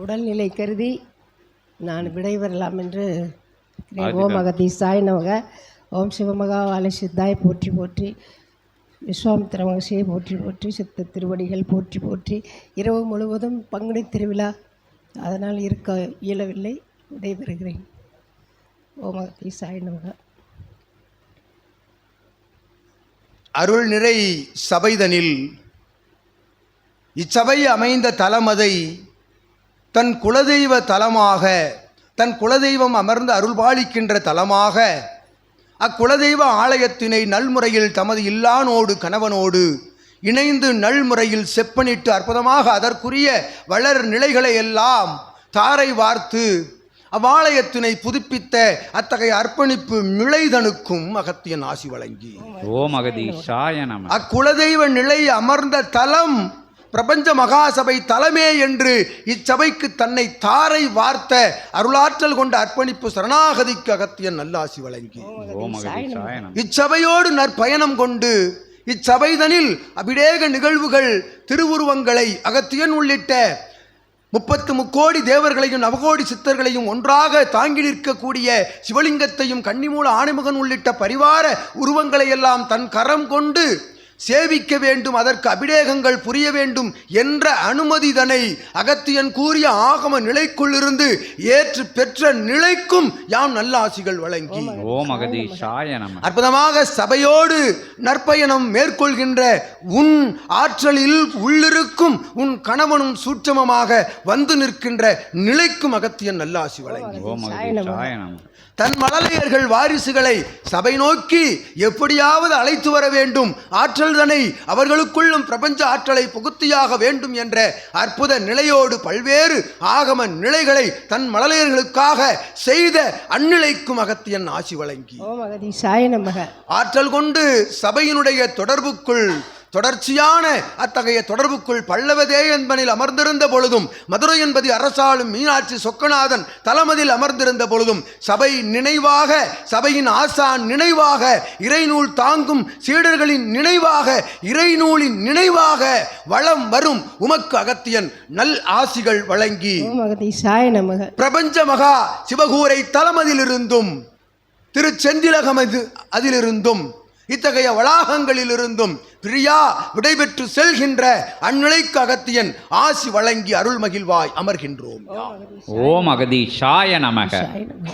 உடல்நிலை கருதி நான் விடைபெறலாம் என்று இருக்கிறேன். ஓம் அகதீசாய் நமக. ஓம் சிவமகா வாழை சித்தாய் போற்றி போற்றி விஸ்வாமித்திர மகசியை போற்றி போற்றி சித்த திருவடிகள் போற்றி போற்றி இரவு முழுவதும் பங்குனி திருவிழா அதனால் இருக்க இயலவில்லை விடைபெறுகிறேன். ஓம் அகதீசாய் நமக. அருள் நிறை சபைதனில் இச்சபை அமைந்த தலமதை தன் குலதெய்வ தலமாக தன் குலதெய்வம் அமர்ந்து அருள்பாலிக்கின்ற தலமாக அக்குலதெய்வ ஆலயத்தினை நல்முறையில் தமது இல்லானோடு கணவனோடு இணைந்து நல்முறையில் செப்பனிட்டு அற்புதமாக அதற்குரிய வளர் நிலைகளை எல்லாம் தாரை வார்த்து அவ்வாலயத்தினை புதுப்பித்த அத்தகைய அர்ப்பணிப்பு மிளைதனுக்கும் அகத்தியன் ஆசி வழங்கி. ஓம் அகதீஷாய அக்குலதெய்வ நிலை அமர்ந்த தலம் பிரபஞ்ச மகாசபை தலமே என்று இச்சபைக்கு தன்னை தாரை வார்த்த அருளாற்றல் கொண்ட அர்ப்பணிப்பு சரணாகதிக்கு அகத்தியன் நல்லாசி வழங்கி. இச்சபையோடு நற்பயணம் கொண்டு இச்சபைதனில் அபிடேக நிகழ்வுகள் திருவுருவங்களை அகத்தியன் உள்ளிட்ட முப்பத்து முக்கோடி தேவர்களையும் நவகோடி சித்தர்களையும் ஒன்றாக தாங்கி நிற்கக்கூடிய சிவலிங்கத்தையும் கன்னிமூல ஆணைமுகன் உள்ளிட்ட பரிவார உருவங்களை எல்லாம் தன் கரம் கொண்டு சேவிக்க வேண்டும் அதற்கு அபிடேகங்கள் புரிய வேண்டும் என்ற அனுமதிதனை அகத்தியன் கூறிய ஆகம நிலைக்குள்ளிருந்து ஏற்று பெற்ற நிலைக்கும் யாம் நல்ல ஆசிகள் வழங்கி ஓம் அற்புதமாக சபையோடு நற்பயணம் மேற்கொள்கின்ற உன் ஆற்றலில் உள்ளிருக்கும் உன் கணவனும் சூட்சமமாக வந்து நிற்கின்ற நிலைக்கும் அகத்தியன் நல்லாசி வழங்கி. தன் மழலையர்கள் வாரிசுகளை சபை நோக்கி எப்படியாவது அழைத்து வர வேண்டும் ஆற்றல் தனை அவர்களுக்குள்ளும் பிரபஞ்ச ஆற்றலை புகுத்தியாக வேண்டும் என்ற அற்புத நிலையோடு பல்வேறு ஆகம நிலைகளை தன் மழலையர்களுக்காக செய்த அந்நிலைக்கும் அகத்தியன் ஆசி வழங்கி. ஆற்றல் கொண்டு சபையினுடைய தொடர்புக்குள் தொடர்ச்சியான அத்தகைய தொடர்புக்குள் பல்லவதே என்பனில் அமர்ந்திருந்த பொழுதும் மதுரை என்பது அரசாளும் மீனாட்சி சொக்கநாதன் தலமதில் அமர்ந்திருந்த பொழுதும் சபை நினைவாக சபையின் ஆசான் நினைவாக இறைநூல் தாங்கும் சீடர்களின் நினைவாக இறைநூலின் நினைவாக வளம் வரும் உமக்கு அகத்தியன் நல் ஆசிகள் வழங்கி. பிரபஞ்ச மகா சிவகூரை தலமதிலிருந்தும் திருச்செந்திலகமது அதிலிருந்தும் இத்தகைய வளாகங்களிலிருந்தும் பிரியா விடைபெற்று செல்கின்ற அந்நிலைக்கு அகத்தியன் ஆசி வழங்கி அருள் மகிழ்வாய் அமர்கின்றோம் ஓம் நமக. சாய் நமக.